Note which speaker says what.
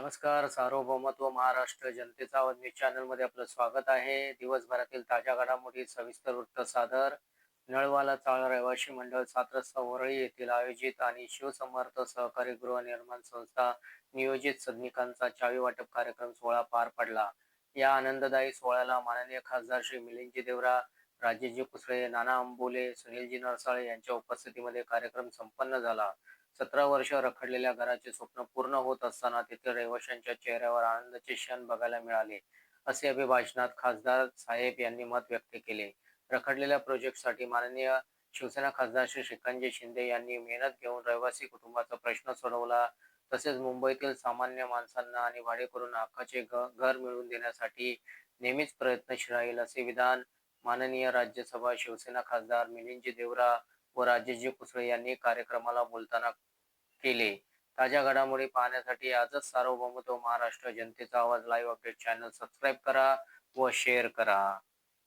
Speaker 1: नमस्कार सार्वभौमत्व महाराष्ट्र जनतेचा आवाज न्यूज चॅनलमध्ये आपलं स्वागत आहे. दिवसभरातील ताज्या घडामोडी सविस्तर वृत्त सादर नळवाला चाळ रहिवासी मंडळ सात रस्ता वरळी येथील आयोजित आणि शिवसमर्थ सहकारी गृहनिर्माण संस्था नियोजित सदनिकांचा चावी वाटप कार्यक्रम सोहळा पार पडला. या आनंददायी सोहळ्याला माननीय खासदार श्री मिलिंदजी देवरा राजेशजी कुसळे नाना अंबोले सुनीलजी नरसाळे यांच्या उपस्थितीमध्ये कार्यक्रम संपन्न झाला. सतरा वर्ष रखडलेल्या घराचे स्वप्न पूर्ण होत असताना तेथील रहिवाशांच्या चेहऱ्यावर आनंदाचे क्षण बघायला मिळाले असे अभिभाषणात खासदार साहेब यांनी मत व्यक्त केले. रखडलेल्या प्रोजेक्टसाठी माननीय शिवसेना खासदार श्री श्रीकांतजी शिंदे यांनी मेहनत घेऊन रहिवासी कुटुंबाचा प्रश्न सोडवला. तसेच मुंबईतील सामान्य माणसांना आणि भाडेकरून हक्काचे घर मिळवून देण्यासाठी नेहमीच प्रयत्नशील राहील असे विधान माननीय राज्यसभा शिवसेना खासदार मिलिंदजी देवरा व राजेशजी कुसळे यांनी कार्यक्रमाला बोलताना केले. ताज्या घडामोडी पाहण्यासाठी आजच सार्वभौमत्व महाराष्ट्र जनतेचा आवाज लाईव्ह अपडेट चॅनल सबस्क्राईब करा व शेअर करा.